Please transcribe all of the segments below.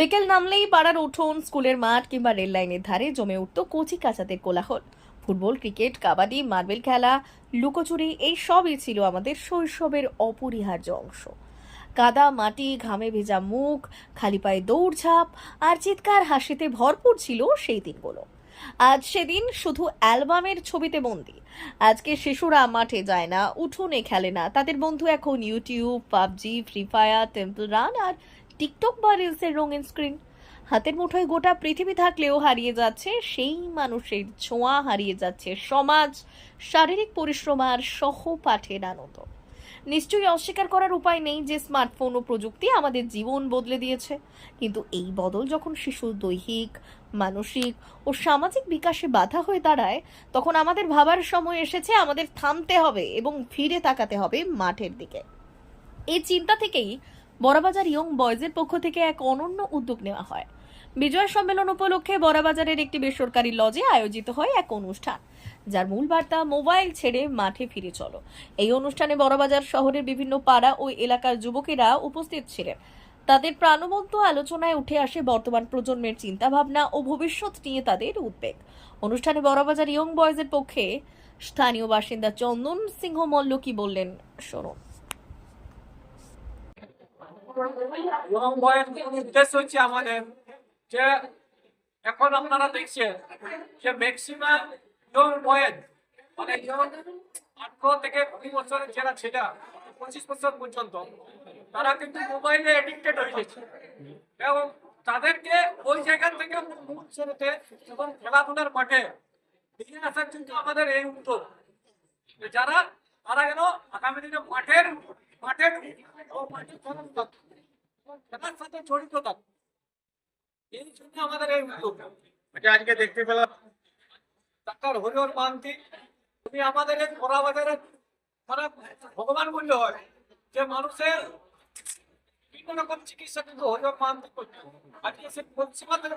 বিকেল নামলেই পাড়ার উঠোন, স্কুলের মাঠ কিংবা রেল লাইনের ধারে জমে উঠত কচি কাচাদের কোলাহল। ফুটবল, ক্রিকেট, কাবাডি, মার্বেল খেলা, লুকোচুরি, এই সবই ছিল আমাদের শৈশবের অপরিহার্য অংশ। কাদা, মাটি, ঘামে ভেজা মুখ, খালি পায়ে দৌড়ঝাঁপ আর চিৎকার হাসিতে ভরপুর ছিল সেই দিনগুলো। আজ সেদিন শুধু অ্যালবামের ছবিতে বন্দি। আজকে শিশুরা মাঠে যায় না, উঠোনে খেলে না। তাদের বন্ধু এখন YouTube PUBG free fire temple run আর টিকটক বা রিলসের রঙিন স্ক্রিন। হাতের মুঠোয় গোটা পৃথিবী থাকলেও হারিয়ে যাচ্ছে সেই মানুষের ছোঁয়া, হারিয়ে যাচ্ছে সমাজ, শারীরিক পরিশ্রম আর সহপাঠের আনন্দ। নিশ্চয়ই অস্বীকার করার উপায় নেই যে স্মার্টফোন ও প্রযুক্তি আমাদের জীবন বদলে দিয়েছে। কিন্তু এই বদল যখন শিশুর দৈহিক, মানসিক ও সামাজিক বিকাশে বাধা হয়ে দাঁড়ায়, তখন আমাদের ভাবার সময় এসেছে, আমাদের থামতে হবে এবং ফিরে তাকাতে হবে মাঠের দিকে। এই চিন্তা থেকেই বড়বাজার ইয়ং বয়েজের পক্ষ থেকে এক অনন্য উদ্যোগ নেওয়া হয়। বিজয় সম্মেলন উপলক্ষে বড়বাজারের একটি বেসরকারি লজে আয়োজিত হয় এক অনুষ্ঠান, যার মূল বার্তা মোবাইল ছেড়ে মাঠে ফিরে চলো। এই অনুষ্ঠানে বড়বাজার শহরের বিভিন্ন পাড়া ও এলাকার যুবকেরা উপস্থিত ছিলেন। তাদের প্রাণবন্ত আলোচনায় উঠে আসে বর্তমান প্রজন্মের চিন্তাভাবনা ও ভবিষ্যৎ নিয়ে তাদের উদ্বেগ। অনুষ্ঠানে বড়বাজার ইয়ং বয়েজের পক্ষে স্থানীয় বাসিন্দা চন্দন সিংহ মল্ল কি বললেন, শুনুন উদ্দেশ্য হচ্ছে আমাদের যে এখন আপনারা দেখছেন যে ম্যাক্সিমাম ইয়ং বয়েজ মানে আঠারো থেকে কুড়ি বছরের যারা ছেলে পঁচিশ বছর পর্যন্ত তারা কিন্তু মোবাইলে এডিক্টেড হয়ে গেছে এবং তাদেরকে ওই জায়গা থেকে মূল এবং খেলাধুলার মাঠে নিয়ে আসার কিন্তু আমাদের এই উদ্যোগ যারা তারা যেন আগামী দিনে মাঠের ও খেলার সাথে জড়িত থাকে এই জন্য আমাদের এই উদ্যোগ এটা আজকে দেখতে পেলাম। ডাক্তার হরিহর মান্তি উনি আমাদের এই মানে ভগবান বললে হয় যে মানুষের বিভিন্ন রকম চিকিৎসা কিন্তু হরিহর মান্তি করছে। আজকে সে পরিষেবা থেকে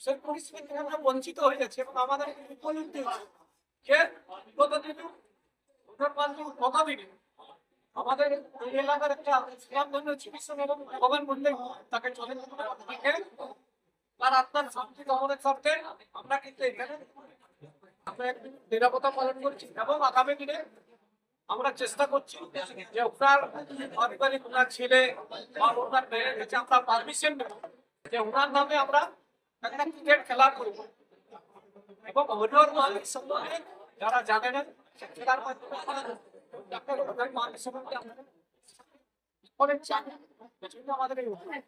সেই পরিষেবা থেকে আমরা বঞ্চিত হয়ে যাচ্ছি এবং আমাদের উপযুক্ত যে আমাদের এলাকার একটা চিকিৎসক এবং তাকে চলে শান্তি আমরা নিরাপত্তা পালন করছি এবং আগামী আমরা চেষ্টা করছি যে ওনার পারিবারিক ওনার ছেলে বা ওনার মেয়ের কাছে আমরা পারমিশন নেব যে ওনার নামে আমরা একটা ক্রিকেট খেলা করব। এবং হরিহর মালিক সম্বন্ধে যারা জানে না আমাদের।